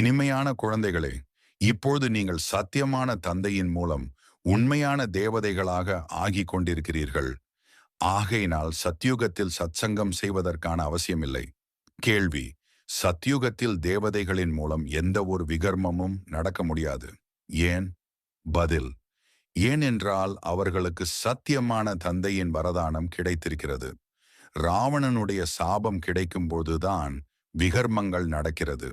இனிமையான குழந்தைகளே இப்போது நீங்கள் சத்தியமான தந்தையின் மூலம் உண்மையான தேவதைகளாக ஆகிக் கொண்டிருக்கிறீர்கள் ஆகையினால் சத்யுகத்தில் சத்சங்கம் செய்வதற்கான அவசியமில்லை. கேள்வி சத்யுகத்தில் தேவதைகளின் மூலம் எந்த ஒரு விகர்மமும் நடக்க முடியாது. ஏன்? பதில் ஏனென்றால் அவர்களுக்கு சத்தியமான தந்தையின் வரதானம் கிடைத்திருக்கிறது. ராவணனுடைய சாபம் கிடைக்கும்போதுதான் விகர்மங்கள் நடக்கிறது.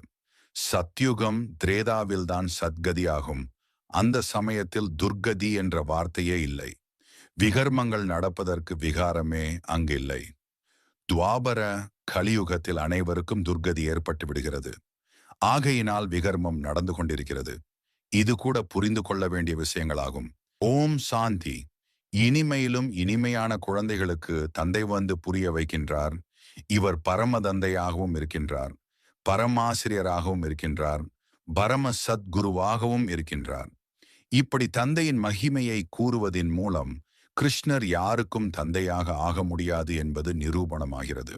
சத்யுகம் திரேதாவில்தான் சத்கதியாகும். அந்த சமயத்தில் துர்கதி என்ற வார்த்தையே இல்லை. விகர்மங்கள் நடப்பதற்கு விகாரமே அங்கில்லை. துவாபர கலியுகத்தில் அனைவருக்கும் துர்கதி ஏற்பட்டு விடுகிறது. ஆகையினால் விகர்மம் நடந்து கொண்டிருக்கிறது. இது கூட புரிந்து கொள்ள வேண்டிய விஷயங்களாகும். ஓம் சாந்தி. இனிமையிலும் இனிமையான குழந்தைகளுக்கு தந்தை வந்து புரிய வைக்கின்றார். இவர் பரம தந்தையாகவும் இருக்கின்றார். பரமாசிரியராகவும் இருக்கின்றார். பரம சத்குருவாகவும் இருக்கின்றார். இப்படி தந்தையின் மகிமையை கூறுவதின் மூலம் கிருஷ்ணர் யாருக்கும் தந்தையாக ஆக முடியாது என்பது நிரூபணமாகிறது.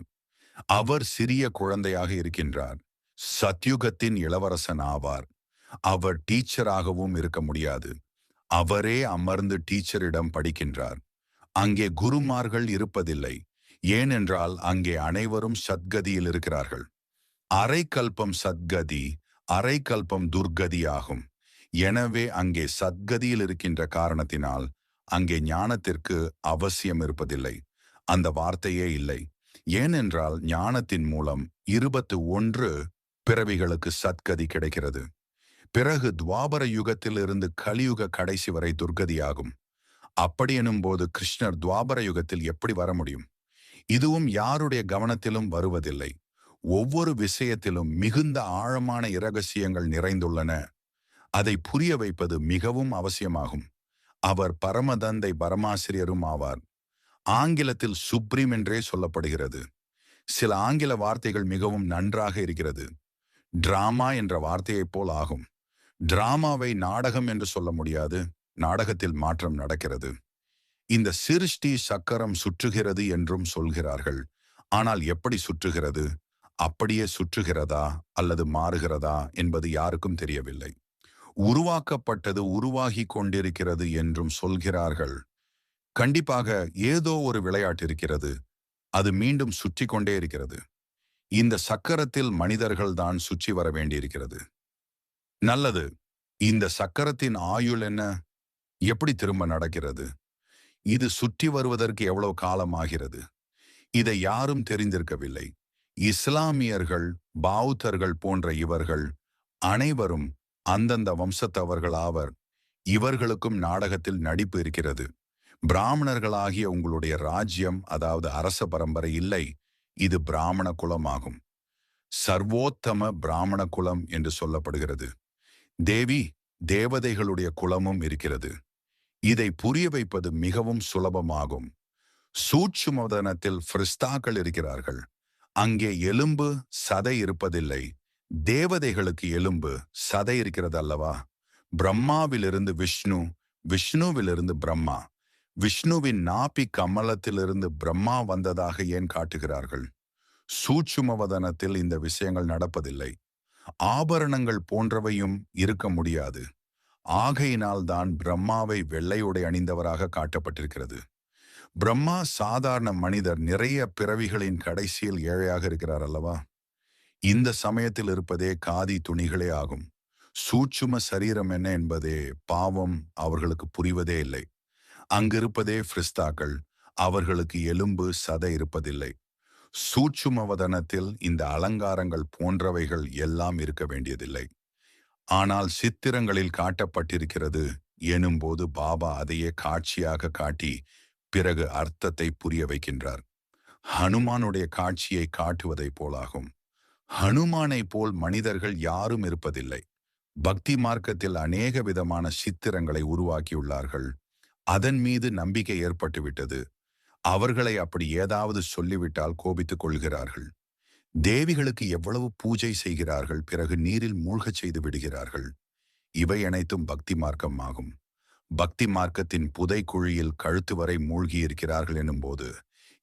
அவர் சிறிய குழந்தையாக இருக்கின்றார். சத்யுகத்தின் இளவரசன் ஆவார். அவர் டீச்சராகவும் இருக்க முடியாது. அவரே அமர்ந்து டீச்சரிடம் படிக்கின்றார். அங்கே குருமார்கள் இருப்பதில்லை. ஏனென்றால் அங்கே அனைவரும் சத்கதியில் இருக்கிறார்கள். அரை கல்பம் சத்கதி அரை கல்பம் துர்கதி ஆகும் எனவே அங்கே சத்கதியில் இருக்கின்ற காரணத்தினால் அங்கே ஞானத்திற்கு அவசியம் இருப்பதில்லை. அந்த வார்த்தையே இல்லை. ஏனென்றால் ஞானத்தின் மூலம் இருபத்து ஒன்று பிறவிகளுக்கு சத்கதி கிடைக்கிறது. பிறகு துவாபர யுகத்திலிருந்து கலியுக கடைசி வரை துர்கதியாகும் அப்படி போது கிருஷ்ணர் துவாபர யுகத்தில் எப்படி வர முடியும்? இதுவும் யாருடைய கவனத்திலும் வருவதில்லை. ஒவ்வொரு விஷயத்திலும் மிகுந்த ஆழமான இரகசியங்கள் நிறைந்துள்ளன. அதை புரிய வைப்பது மிகவும் அவசியமாகும். அவர் பரமதந்தை பரமாசிரியரும் ஆவார். ஆங்கிலத்தில் சுப்ரீம் என்றே சொல்லப்படுகிறது. சில ஆங்கில வார்த்தைகள் மிகவும் நன்றாக இருக்கிறது. டிராமா என்ற வார்த்தையைப் போல் ஆகும். டிராமாவை நாடகம் என்று சொல்ல முடியாது. நாடகத்தில் மாற்றம் நடக்கிறது. இந்த சிருஷ்டி சக்கரம் சுற்றுகிறது என்றும் சொல்கிறார்கள். ஆனால் எப்படி சுற்றுகிறது? அப்படியே சுற்றுகிறதா அல்லது மாறுகிறதா என்பது யாருக்கும் தெரியவில்லை. உருவாக்கப்பட்டது உருவாகி கொண்டிருக்கிறது என்றும் சொல்கிறார்கள். கண்டிப்பாக ஏதோ ஒரு விளையாட்டு இருக்கிறது. அது மீண்டும் சுற்றி கொண்டே இருக்கிறது. இந்த சக்கரத்தில் மனிதர்கள் தான் சுற்றி வர வேண்டியிருக்கிறது. நல்லது. இந்த சக்கரத்தின் ஆயுள் என்ன? எப்படி திரும்ப நடக்கிறது? இது சுற்றி வருவதற்கு எவ்வளவு காலம் ஆகிறது? இதை யாரும் தெரிந்திருக்கவில்லை. இஸ்லாமியர்கள் பௌத்தர்கள் போன்ற இவர்கள் அனைவரும் அந்தந்த வம்சத்தவர்கள் ஆவர் இவர்களுக்கும் நாடகத்தில் நடிப்பு இருக்கிறது. பிராமணர்களாகிய உங்களுடைய ராஜ்யம் அதாவது அரச பரம்பரை இல்லை இது பிராமண குலமாகும். சர்வோத்தம பிராமண குலம் என்று சொல்லப்படுகிறது. தேவி தேவதைகளுடைய குலமும் இருக்கிறது. இதை புரிய வைப்பது மிகவும் சுலபமாகும். சூட்சுமதனத்தில் ஃப்ரிஸ்தாக்கள் இருக்கிறார்கள். அங்கே எலும்பு சதை இருப்பதில்லை. தேவதைகளுக்கு எலும்பு சதை இருக்கிறது அல்லவா பிரம்மாவிலிருந்து விஷ்ணு விஷ்ணுவிலிருந்து பிரம்மா. விஷ்ணுவின் நாபி கமலத்திலிருந்து பிரம்மா வந்ததாக ஏன் காட்டுகிறார்கள்? சூட்சுமவதனத்தில் இந்த விஷயங்கள் நடப்பதில்லை. ஆபரணங்கள் போன்றவையும் இருக்க முடியாது. ஆகையினால் தான் பிரம்மாவை வெள்ளையுடை அணிந்தவராக காட்டப்பட்டிருக்கிறது. பிரம்மா சாதாரண மனிதர் நிறைய பிறவிகளின் கடைசியில் ஏழையாக இருக்கிறார் அல்லவா? இந்த சமயத்தில் இருப்பதே காதி துணிகளே ஆகும். சூட்சும சரீரம் என்ன என்பதே பாவம் அவர்களுக்கு புரிவதே இல்லை. அங்கிருப்பதே பிரிஸ்தாக்கள் அவர்களுக்கு எலும்பு சதை இருப்பதில்லை. சூட்சுமவதனத்தில் இந்த அலங்காரங்கள் போன்றவைகள் எல்லாம் இருக்க வேண்டியதில்லை. ஆனால் சித்திரங்களில் காட்டப்பட்டிருக்கிறது எனும்போது பாபா அதையே காட்சியாக காட்டி பிறகு அர்த்தத்தை புரிய வைக்கின்றார். ஹனுமானுடைய காட்சியை காட்டுவதைப் போலாகும். ஹனுமானைப் போல் மனிதர்கள் யாரும் இருப்பதில்லை. பக்தி மார்க்கத்தில் அநேக விதமான சித்திரங்களை உருவாக்கியுள்ளார்கள். அதன் மீது நம்பிக்கை ஏற்பட்டுவிட்டது. அவர்களை அப்படி ஏதாவது சொல்லிவிட்டால் கோபித்துக் கொள்கிறார்கள். தேவிகளுக்கு எவ்வளவு பூஜை செய்கிறார்கள் பிறகு நீரில் மூழ்கச் செய்து விடுகிறார்கள். இவை அனைத்தும் பக்தி மார்க்கம் ஆகும் பக்தி மார்க்கத்தின் புதை குழியில் கழுத்து வரை மூழ்கியிருக்கிறார்கள் எனும்போது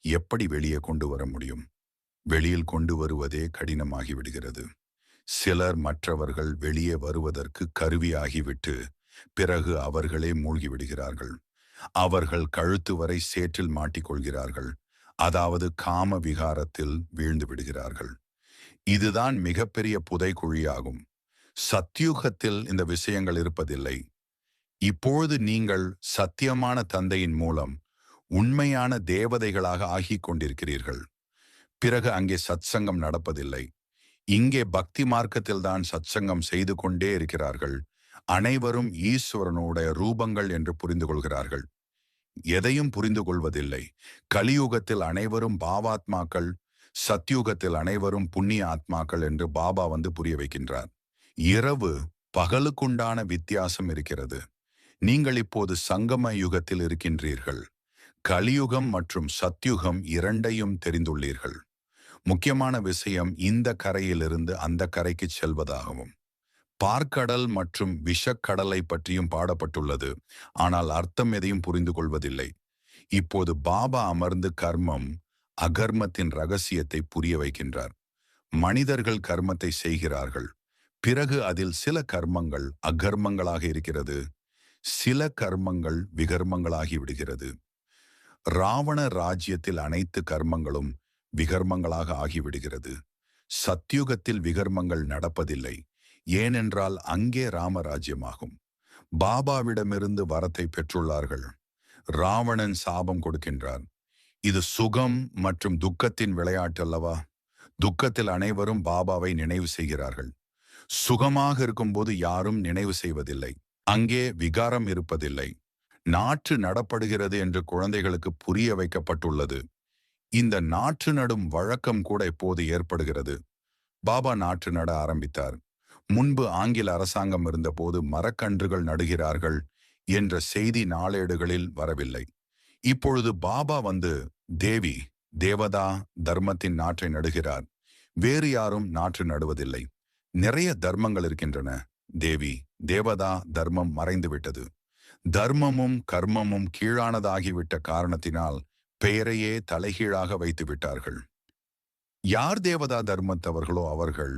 எப்படி வெளியே கொண்டு வர முடியும்? வெளியில் கொண்டு வருவதே கடினமாகிவிடுகிறது. சிலர் மற்றவர்கள் வெளியே வருவதற்கு கருவியாகிவிட்டு பிறகு அவர்களே மூழ்கிவிடுகிறார்கள். அவர்கள் கழுத்து வரை சேற்றில் மாட்டிக்கொள்கிறார்கள். அதாவது காம விகாரத்தில் வீழ்ந்து விடுகிறார்கள். இதுதான் மிகப்பெரிய புதைக்குழியாகும் சத்யுகத்தில் இந்த விஷயங்கள் இருப்பதில்லை. இப்பொழுது நீங்கள் சத்தியமான தந்தையின் மூலம் உண்மையான தேவதைகளாக ஆகிக் கொண்டிருக்கிறீர்கள் பிறகு அங்கே சத்சங்கம் நடப்பதில்லை. இங்கே பக்தி மார்க்கத்தில்தான் சத்சங்கம் செய்து கொண்டே இருக்கிறார்கள். அனைவரும் ஈஸ்வரனுடைய ரூபங்கள் என்று புரிந்து கொள்கிறார்கள். எதையும் புரிந்து கொள்வதில்லை. கலியுகத்தில் அனைவரும் பாவாத்மாக்கள் சத்யுகத்தில் அனைவரும் புண்ணிய ஆத்மாக்கள் என்று பாபா வந்து புரிய வைக்கின்றார். இரவு பகலுக்குண்டான வித்தியாசம் இருக்கிறது. நீங்கள் இப்போது சங்கம யுகத்தில் இருக்கின்றீர்கள். கலியுகம் மற்றும் சத்யுகம் இரண்டையும் தெரிந்துள்ளீர்கள். முக்கியமான விஷயம் இந்த கரையிலிருந்து அந்த கரைக்கு செல்வதாகவும் பார்க்கடல் மற்றும் விஷக்கடலை பற்றியும் பாடப்பட்டுள்ளது. ஆனால் அர்த்தம் எதையும் புரிந்து கொள்வதில்லை. இப்போது பாபா அமர்ந்து கர்மம் அகர்மத்தின் ரகசியத்தை புரிய வைக்கின்றார். மனிதர்கள் கர்மத்தை செய்கிறார்கள். பிறகு அதில் சில கர்மங்கள் அகர்மங்களாக இருக்கிறது. சில கர்மங்கள் விகர்மங்களாகி விடுகிறது. ராவண ராஜ்யத்தில் அனைத்து கர்மங்களும் விகர்மங்களாக ஆகிவிடுகிறது சத்யுகத்தில் விகர்மங்கள் நடப்பதில்லை. ஏனென்றால் அங்கே ராமராஜ்யமாகும். பாபாவிடமிருந்து வரத்தை பெற்றுள்ளார்கள். ராவணன் சாபம் கொடுக்கின்றார் இது சுகம் மற்றும் துக்கத்தின் விளையாட்டு அல்லவா? துக்கத்தில் அனைவரும் பாபாவை நினைவு செய்கிறார்கள். சுகமாக இருக்கும்போது யாரும் நினைவு செய்வதில்லை. அங்கே விகாரம் இருப்பதில்லை. நாற்று நடப்படுகிறது என்று குழந்தைகளுக்கு புரிய வைக்கப்பட்டுள்ளது. இந்த நாற்று நடும் வழக்கம் கூட இப்போது ஏற்படுகிறது. பாபா நாற்று நட ஆரம்பித்தார். முன்பு ஆங்கில அரசாங்கம் இருந்தபோது மரக்கன்றுகள் நடுகிறார்கள் என்ற செய்தி நாளேடுகளில் வரவில்லை. இப்பொழுது பாபா வந்து தேவி தேவதா தர்மத்தின் நாற்றை நடுகிறார். வேறு யாரும் நாற்று நடுவதில்லை. நிறைய தர்மங்கள் இருக்கின்றன. தேவி தேவதா தர்மம் மறைந்துவிட்டது. தர்மமும் கர்மமும் கீழானதாகிவிட்ட காரணத்தினால் பெயரையே தலைகீழாக வைத்து விட்டார்கள் யார் தேவதா தர்மத்தவர்களோ அவர்கள்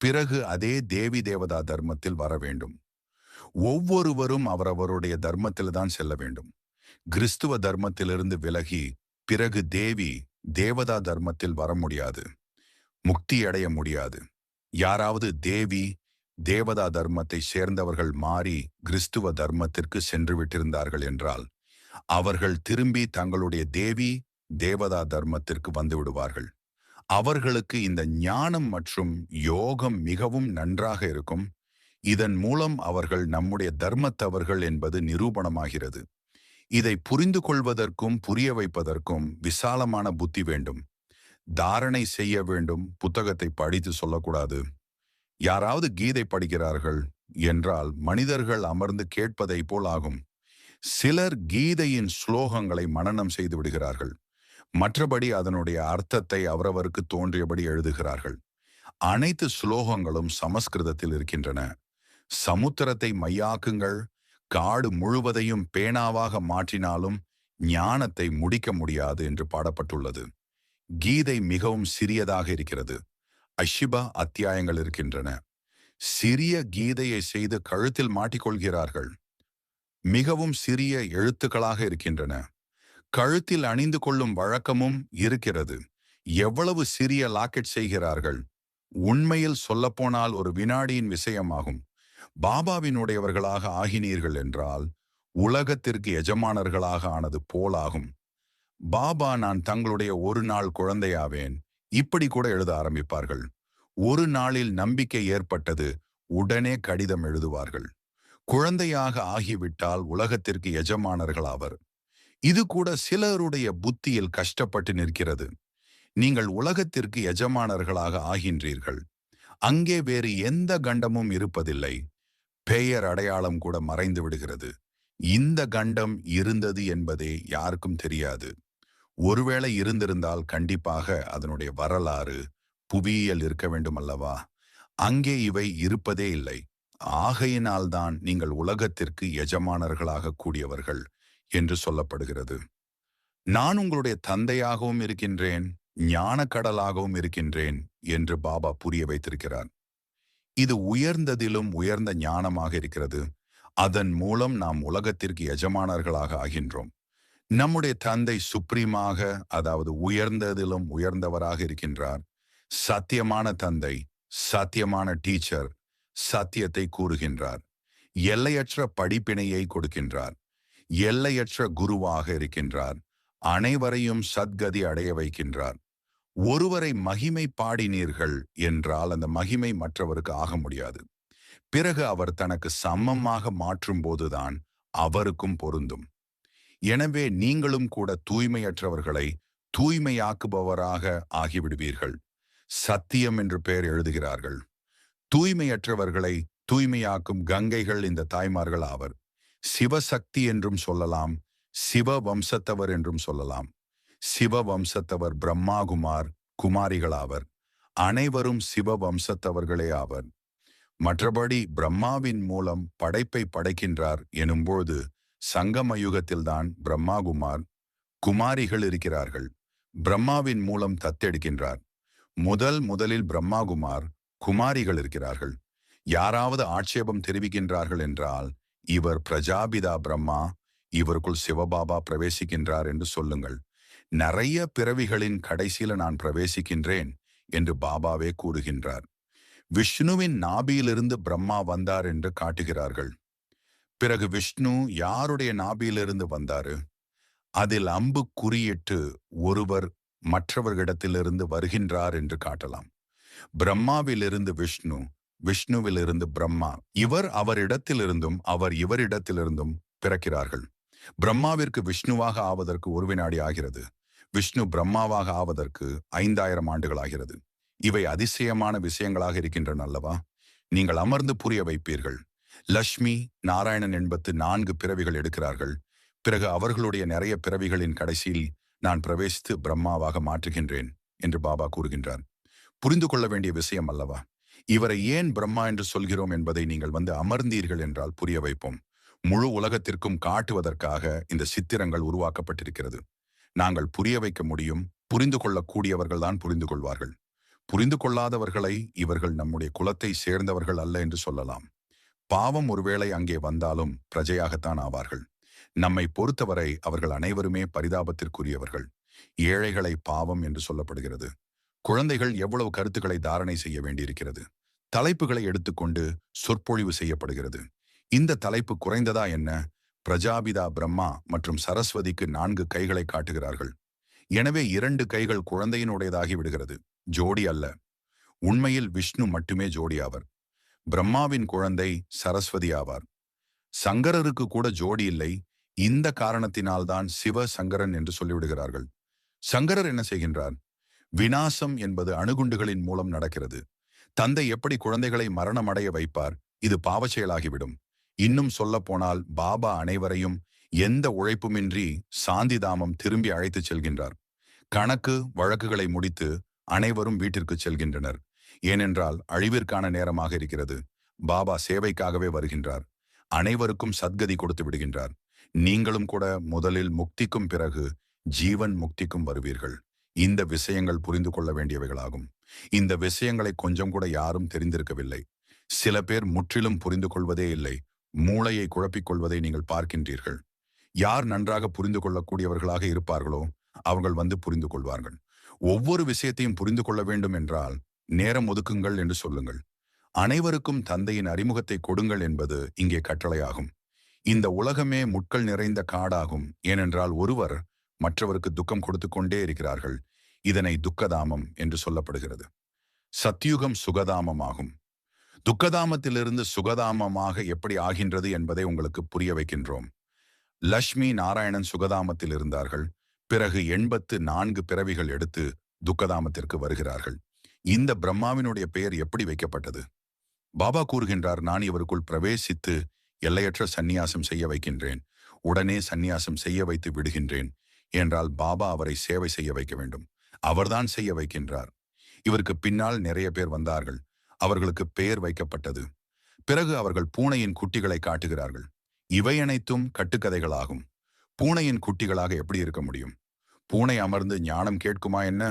பிறகு அதே தேவி தேவதா தர்மத்தில் வர வேண்டும். ஒவ்வொருவரும் அவரவருடைய தர்மத்தில் தான் செல்ல வேண்டும். கிறிஸ்துவ தர்மத்திலிருந்து விலகி பிறகு தேவி தேவதா தர்மத்தில் வர முடியாது. முக்தி அடைய முடியாது. யாராவது தேவி தேவதா தர்மத்தை சேர்ந்தவர்கள் மாறி கிறிஸ்துவ தர்மத்திற்கு சென்று விட்டிருந்தார்கள் என்றால் அவர்கள் திரும்பி தங்களுடைய தேவி தேவதா தர்மத்திற்கு வந்து விடுவார்கள். அவர்களுக்கு இந்த ஞானம் மற்றும் யோகம் மிகவும் நன்றாக இருக்கும். இதன் மூலம் அவர்கள் நம்முடைய தர்மத்தவர்கள் என்பது நிரூபணமாகிறது. இதை புரிந்து கொள்வதற்கும் புரிய வைப்பதற்கும் விசாலமான புத்தி வேண்டும். தாரணை செய்ய வேண்டும். புத்தகத்தை படித்து சொல்லக்கூடாது. யாராவது கீதை படிக்கிறார்கள் என்றால் மனிதர்கள் அமர்ந்து கேட்பதை போல் ஆகும். சிலர் கீதையின் ஸ்லோகங்களை மனனம் செய்து விடுகிறார்கள். மற்றபடி அதனுடைய அர்த்தத்தை அவரவருக்கு தோன்றியபடி எழுதுகிறார்கள். அனைத்து ஸ்லோகங்களும் சமஸ்கிருதத்தில் இருக்கின்றன. சமுத்திரத்தை மையாக்குங்கள். காடு முழுவதையும் பேனாவாக மாற்றினாலும் ஞானத்தை முடிக்க முடியாது என்று பாடப்பட்டுள்ளது. கீதை மிகவும் சிறியதாக இருக்கிறது. அஷிபா அத்தியாயங்கள் இருக்கின்றன. சிறிய கீதையை செய்து கழுத்தில் மாட்டிக்கொள்கிறார்கள். மிகவும் சிறிய எழுத்துக்களாக இருக்கின்றன. கழுத்தில் அணிந்து கொள்ளும் வழக்கமும் இருக்கிறது. எவ்வளவு சிறிய லாக்கெட் செய்கிறார்கள். உண்மையில் சொல்லப்போனால் ஒரு வினாடியின் விஷயமாகும். பாபாவினுடையவர்களாக ஆகினீர்கள் என்றால் உலகத்திற்கு எஜமானர்களாக ஆனது போலாகும். பாபா நான் தங்களுடைய ஒரு நாள் குழந்தையாவேன். இப்படி கூட எழுத ஆரம்பிப்பார்கள். ஒரு நாளில் நம்பிக்கை ஏற்பட்டது உடனே கடிதம் எழுதுவார்கள். குழந்தையாக ஆகிவிட்டால் உலகத்திற்கு எஜமானர்கள் ஆவர். இது கூட சிலருடைய புத்தியில் கஷ்டப்பட்டு நிற்கிறது. நீங்கள் உலகத்திற்கு எஜமானர்களாக ஆகின்றீர்கள். அங்கே வேறு எந்த கண்டமும் இருப்பதில்லை. பெயர் அடையாளம் கூட மறைந்து விடுகிறது. இந்த கண்டம் இருந்தது என்பதே யாருக்கும் தெரியாது. ஒருவேளை இருந்திருந்தால் கண்டிப்பாக அதனுடைய வரலாறு புவியியல் இருக்க வேண்டும் அல்லவா அங்கே இவை இருப்பதே இல்லை. ஆகையினால்தான் நீங்கள் உலகத்திற்கு எஜமானர்களாக கூடியவர்கள் என்று சொல்லப்படுகிறது. நான் உங்களுடைய தந்தையாகவும் இருக்கின்றேன் ஞான கடலாகவும் இருக்கின்றேன் என்று பாபா புரிய வைத்திருக்கிறார். இது உயர்ந்ததிலும் உயர்ந்த ஞானமாக இருக்கிறது. அதன் மூலம் நாம் உலகத்திற்கு எஜமானர்களாக ஆகின்றோம். நம்முடைய தந்தை சுப்ரீமாக அதாவது உயர்ந்ததிலும் உயர்ந்தவராக இருக்கின்றார். சத்தியமான தந்தை சத்தியமான டீச்சர் சத்தியத்தை கூறுகின்றார். எல்லையற்ற படிப்பினையை கொடுக்கின்றார். எல்லையற்ற குருவாக இருக்கின்றார். அனைவரையும் சத்கதி அடைய வைக்கின்றார். ஒருவரை மகிமை பாடினீர்கள் என்றால் அந்த மகிமை மற்றவருக்கு ஆக முடியாது. பிறகு அவர் தனக்கு சமமாக மாற்றும் போதுதான் அவருக்கும் பொருந்தும். எனவே நீங்களும் கூட தூய்மையற்றவர்களை தூய்மையாக்குபவராக ஆகிவிடுவீர்கள். சத்தியம் என்று பெயர் எழுதுகிறார்கள். தூய்மையற்றவர்களை தூய்மையாக்கும் கங்கைகள் இந்த தாய்மார்கள் ஆவர். சிவசக்தி என்றும் சொல்லலாம். சிவ வம்சத்தவர் என்றும் சொல்லலாம். சிவ வம்சத்தவர் பிரம்மாகுமார் குமாரிகளாவர் அனைவரும் சிவ வம்சத்தவர்களே ஆவர். மற்றபடி பிரம்மாவின் மூலம் படைப்பை படைக்கின்றார் எனும்போது சங்கம யுகத்தில்தான் பிரம்மாகுமார் குமாரிகள் இருக்கிறார்கள். பிரம்மாவின் மூலம் தத்தெடுக்கின்றார். முதல் முதலில் பிரம்மாகுமார் குமாரிகள் இருக்கிறார்கள். யாராவது ஆட்சேபம் தெரிவிக்கின்றார்கள் என்றால் இவர் பிரஜாபிதா பிரம்மா இவருக்குள் சிவபாபா பிரவேசிக்கின்றார் என்று சொல்லுங்கள். நிறைய பிறவிகளின் கடைசியில நான் பிரவேசிக்கின்றேன் என்று பாபாவே கூறுகின்றார். விஷ்ணுவின் நாபியிலிருந்து பிரம்மா வந்தார் என்று காட்டுகிறார்கள். பிறகு விஷ்ணு யாருடைய நாபியிலிருந்து வந்தாரு? அதில் அம்பு குறியிட்டு ஒருவர் மற்றவர்களிடத்திலிருந்து வருகின்றார் என்று காட்டலாம். பிரம்மாவிலிருந்து விஷ்ணு விஷ்ணுவிலிருந்து பிரம்மா இவர் அவரிடத்திலிருந்தும் அவர் இவரிடத்திலிருந்தும் பிறக்கிறார்கள். பிரம்மாவிற்கு விஷ்ணுவாக ஆவதற்கு ஒரு வினாடி ஆகிறது. விஷ்ணு பிரம்மாவாக ஆவதற்கு ஐந்தாயிரம் ஆண்டுகள் ஆகிறது. இவை அதிசயமான விஷயங்களாக இருக்கின்றன அல்லவா? நீங்கள் அமர்ந்து புரிய வைப்பீர்கள். லக்ஷ்மி நாராயணன் என்பத்து நான்கு பிறவிகள் எடுக்கிறார்கள். பிறகு அவர்களுடைய நிறைய பிறவிகளின் கடைசியில் நான் பிரவேசித்து பிரம்மாவாக மாற்றுகின்றேன் என்று பாபா கூறுகின்றார். புரிந்து கொள்ள வேண்டிய விஷயம் அல்லவா? இவரை ஏன் பிரம்மா என்று சொல்கிறோம் என்பதை நீங்கள் வந்து அமர்ந்தீர்கள் என்றால் புரிய வைப்போம். முழு உலகத்திற்கும் காட்டுவதற்காக இந்த சித்திரங்கள் உருவாக்கப்பட்டிருக்கிறது. நாங்கள் புரிய வைக்க முடியும் புரிந்து கொள்ளக்கூடியவர்கள்தான் புரிந்து கொள்வார்கள். புரிந்து கொள்ளாதவர்களை இவர்கள் நம்முடைய குலத்தை சேர்ந்தவர்கள் அல்ல என்று சொல்லலாம். பாவம் ஒருவேளை அங்கே வந்தாலும் பிரஜையாகத்தான் ஆவார்கள். நம்மை பொறுத்தவரை அவர்கள் அனைவருமே பரிதாபத்திற்குரியவர்கள். ஏழைகளை பாவம் என்று சொல்லப்படுகிறது. குழந்தைகள் எவ்வளவு கருத்துக்களை தாரணை செய்ய வேண்டியிருக்கிறது. தலைப்புகளை எடுத்துக்கொண்டு சொற்பொழிவு செய்யப்படுகிறது. இந்த தலைப்பு குறைந்ததா என்ன? பிரஜாபிதா பிரம்மா மற்றும் சரஸ்வதிக்கு நான்கு கைகளை காட்டுகிறார்கள். எனவே இரண்டு கைகள் குழந்தையினுடையதாகி விடுகிறது. ஜோடி அல்ல. உண்மையில் விஷ்ணு மட்டுமே ஜோடி ஆவர். பிரம்மாவின் குழந்தை சரஸ்வதி ஆவார். சங்கரருக்கு கூட ஜோடி இல்லை. இந்த காரணத்தினால்தான் சிவ சங்கரன் என்று சொல்லிவிடுகிறார்கள். சங்கரர் என்ன செய்கின்றார்? வினாசம் என்பது அணுகுண்டுகளின் மூலம் நடக்கிறது. தந்தை எப்படி குழந்தைகளை மரணமடைய வைப்பார்? இது பாவச்செயலாகிவிடும். இன்னும் சொல்லப்போனால் பாபா அனைவரையும் எந்த உழைப்புமின்றி சாந்திதாமம் திரும்பி அழைத்துச் செல்கின்றார். கணக்கு வழக்குகளை முடித்து அனைவரும் வீட்டிற்கு செல்கின்றனர். ஏனென்றால் அழிவிற்கான நேரமாக இருக்கிறது. பாபா சேவைக்காகவே வருகின்றார். அனைவருக்கும் சத்கதி கொடுத்து விடுகின்றார். நீங்களும் கூட முதலில் முக்திக்கும் பிறகு ஜீவன் முக்திக்கும் வருவீர்கள். இந்த விஷயங்கள் புரிந்து கொள்ள வேண்டியவைகளாகும். இந்த விஷயங்களை கொஞ்சம் கூட யாரும் தெரிந்திருக்கவில்லை. சில பேர் முற்றிலும் புரிந்து கொள்வதே இல்லை. மூளையை குழப்பிக் கொள்வதை நீங்கள் பார்க்கின்றீர்கள். யார் நன்றாக புரிந்து கொள்ளக்கூடியவர்களாக இருப்பார்களோ அவர்கள் வந்து புரிந்து கொள்வார்கள். ஒவ்வொரு விஷயத்தையும் புரிந்து கொள்ள வேண்டும் என்றால் நேரம் ஒதுக்குங்கள் என்று சொல்லுங்கள். அனைவருக்கும் தந்தையின் அறிமுகத்தை கொடுங்கள் என்பது இங்கே கட்டளையாகும். இந்த உலகமே முட்கள் நிறைந்த காடாகும் ஏனென்றால் ஒருவர் மற்றவருக்கு துக்கம் கொடுத்து கொண்டே இருக்கிறார்கள். இதனை துக்கதாமம் என்று சொல்லப்படுகிறது. சத்யுகம் சுகதாமமாகும். துக்கதாமத்திலிருந்து சுகதாமமாக எப்படி ஆகின்றது என்பதை உங்களுக்கு புரிய வைக்கின்றோம். லக்ஷ்மி நாராயணன் சுகதாமத்தில் இருந்தார்கள். பிறகு எண்பத்து நான்கு பிறவிகள் எடுத்து துக்கதாமத்திற்கு வருகிறார்கள். இந்த பிரம்மாவினுடைய பெயர் எப்படி வைக்கப்பட்டது? பாபா கூறுகின்றார் நான் இவருக்குள் பிரவேசித்து எல்லையற்ற சந்நியாசம் செய்ய வைக்கின்றேன். உடனே சந்நியாசம் செய்ய வைத்து விடுகின்றேன். என்றால் பாபா அவரை சேவை செய்ய வைக்க வேண்டும். அவர்தான் செய்ய வைக்கின்றார். இவருக்கு பின்னால் நிறைய பேர் வந்தார்கள். அவர்களுக்கு பெயர் வைக்கப்பட்டது. பிறகு அவர்கள் பூனையின் குட்டிகளை காட்டுகிறார்கள். இவை அனைத்தும் கட்டுக்கதைகளாகும். பூனையின் குட்டிகளாக எப்படி இருக்க முடியும்? பூனை அமர்ந்து ஞானம் கேட்குமா என்ன?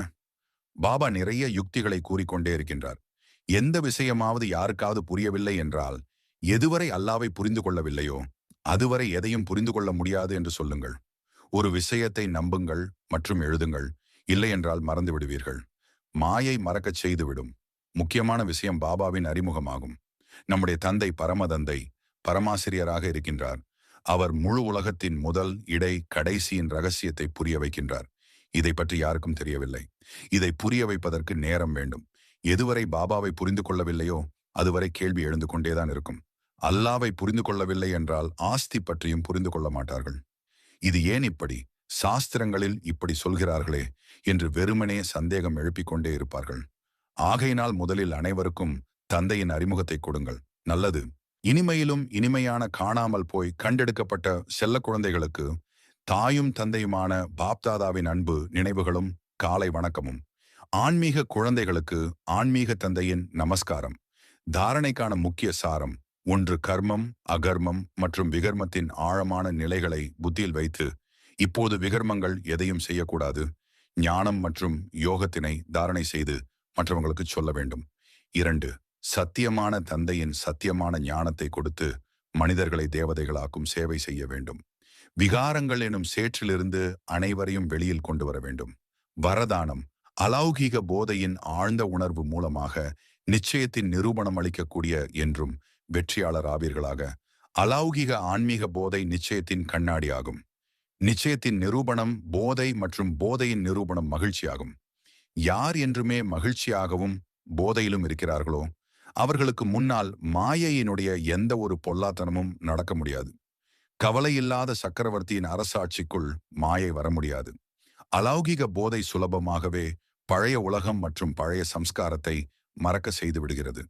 பாபா நிறைய யுக்திகளை கூறிக்கொண்டே இருக்கின்றார். எந்த விஷயமாவது யாருக்காவது புரியவில்லை என்றால் எதுவரை அல்லாவை புரிந்து கொள்ளவில்லையோ அதுவரை எதையும் புரிந்து கொள்ள முடியாது என்று சொல்லுங்கள். ஒரு விஷயத்தை நம்புங்கள் மற்றும் எழுதுங்கள். இல்லையென்றால் மறந்து விடுவீர்கள். மாயை மறக்கச் செய்துவிடும். முக்கியமான விஷயம் பாபாவின் அறிமுகமாகும். நம்முடைய தந்தை பரமதந்தை பரமாசிரியராக இருக்கின்றார். அவர் முழு உலகத்தின் முதல் இடை கடைசியின் ரகசியத்தை புரிய வைக்கின்றார். இதை பற்றி யாருக்கும் தெரியவில்லை. இதை புரிய வைப்பதற்கு நேரம் வேண்டும். எதுவரை பாபாவை புரிந்து கொள்ளவில்லையோ அதுவரை கேள்வி எழுந்து கொண்டேதான் இருக்கும். அல்லாவை புரிந்து கொள்ளவில்லை என்றால் ஆஸ்தி பற்றியும் புரிந்து கொள்ள மாட்டார்கள். இது ஏன் இப்படி? சாஸ்திரங்களில் இப்படி சொல்கிறார்களே என்று வெறுமனே சந்தேகம் எழுப்பிக் கொண்டே இருப்பார்கள். ஆகையினால் முதலில் அனைவருக்கும் தந்தையின் அறிமுகத்தை கொடுங்கள். நல்லது. இனிமையிலும் இனிமையான காணாமல் போய் கண்டெடுக்கப்பட்ட செல்ல குழந்தைகளுக்கு தாயும் தந்தையுமான பாப்தாதாவின் அன்பு நினைவுகளும் காலை வணக்கமும். ஆன்மீக குழந்தைகளுக்கு ஆன்மீக தந்தையின் நமஸ்காரம். தாரணைக்கான முக்கிய சாரம் ஒன்று கர்மம் அகர்மம் மற்றும் விகர்மத்தின் ஆழமான நிலைகளை புத்தியில் வைத்து இப்போது விகர்மங்கள் எதையும் செய்யக்கூடாது. ஞானம் மற்றும் யோகத்தினை தாரணை செய்து மற்றவங்களுக்கு சொல்ல வேண்டும். இரண்டு சத்தியமான தந்தையின் சத்தியமான ஞானத்தை கொடுத்து மனிதர்களை தேவதைகளாக்கும் சேவை செய்ய வேண்டும். விகாரங்கள் எனும் சேற்றிலிருந்து அனைவரையும் வெளியில் கொண்டு வர வேண்டும். வரதானம் அலௌகீக போதையின் ஆழ்ந்த உணர்வு மூலமாக நிச்சயத்தின் நிரூபணம் அளிக்கக்கூடிய என்றும் வெற்றியாளர் ஆவீர்களாக. அலௌகிக ஆன்மீக போதை நிச்சயத்தின் கண்ணாடி ஆகும் நிச்சயத்தின் நிரூபணம் போதை மற்றும் போதையின் நிரூபணம் மகிழ்ச்சியாகும். யார் என்றுமே மகிழ்ச்சியாகவும் போதையிலும் இருக்கிறார்களோ அவர்களுக்கு முன்னால் மாயையினுடைய எந்த ஒரு பொல்லாத்தனமும் நடக்க முடியாது. கவலையில்லாத சக்கரவர்த்தியின் அரசாட்சிக்குள் மாயை வர முடியாது. அலௌகிக போதை சுலபமாகவே பழைய உலகம் மற்றும் பழைய சம்ஸ்காரத்தை மறக்க செய்து விடுகிறது.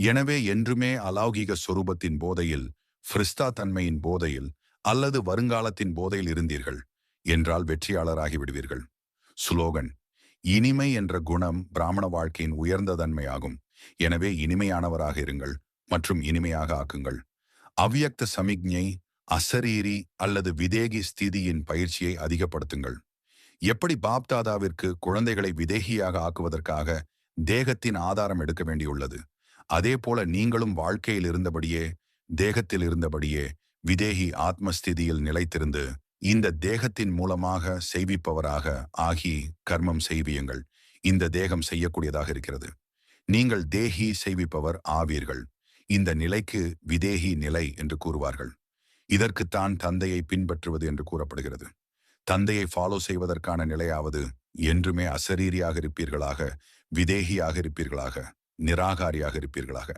எனவே என்றுமே அலௌகிக சொரூபத்தின் போதையில் ஃப்ரிஸ்தா தன்மையின் போதையில் அல்லது வருங்காலத்தின் போதையில் இருந்தீர்கள் என்றால் வெற்றியாளராகி விடுவீர்கள். சுலோகன் இனிமை என்ற குணம் பிராமண வாழ்க்கையின் உயர்ந்த தன்மையாகும். எனவே இனிமையானவராக இருங்கள் மற்றும் இனிமையாக ஆக்குங்கள். அவ்யக்த சமிக்ஞை அசரீரி அல்லது விதேகி ஸ்திதியின் பயிற்சியை அதிகப்படுத்துங்கள். எப்படி பாப்தாதாவிற்கு குழந்தைகளை விதேகியாக ஆக்குவதற்காக தேகத்தின் ஆதாரம் எடுக்க வேண்டியுள்ளது? அதே போல நீங்களும் வாழ்க்கையில் இருந்தபடியே தேகத்தில் இருந்தபடியே விதேகி ஆத்மஸ்திதியில் நிலைத்திருந்து இந்த தேகத்தின் மூலமாக செய்விப்பவராக ஆகி கர்மம் செய்வியுங்கள். இந்த தேகம் செய்யக்கூடியதாக இருக்கிறது. நீங்கள் தேகி செய்விப்பவர் ஆவீர்கள். இந்த நிலைக்கு விதேகி நிலை என்று கூறுவார்கள். இதற்குத்தான் தந்தையை பின்பற்றுவது என்று கூறப்படுகிறது. தந்தையை ஃபாலோ செய்வதற்கான நிலையாவது என்றுமே அசரீரியாக இருப்பீர்களாக விதேகியாக இருப்பீர்களாக நிராகாரியாக இருப்பீர்களாக.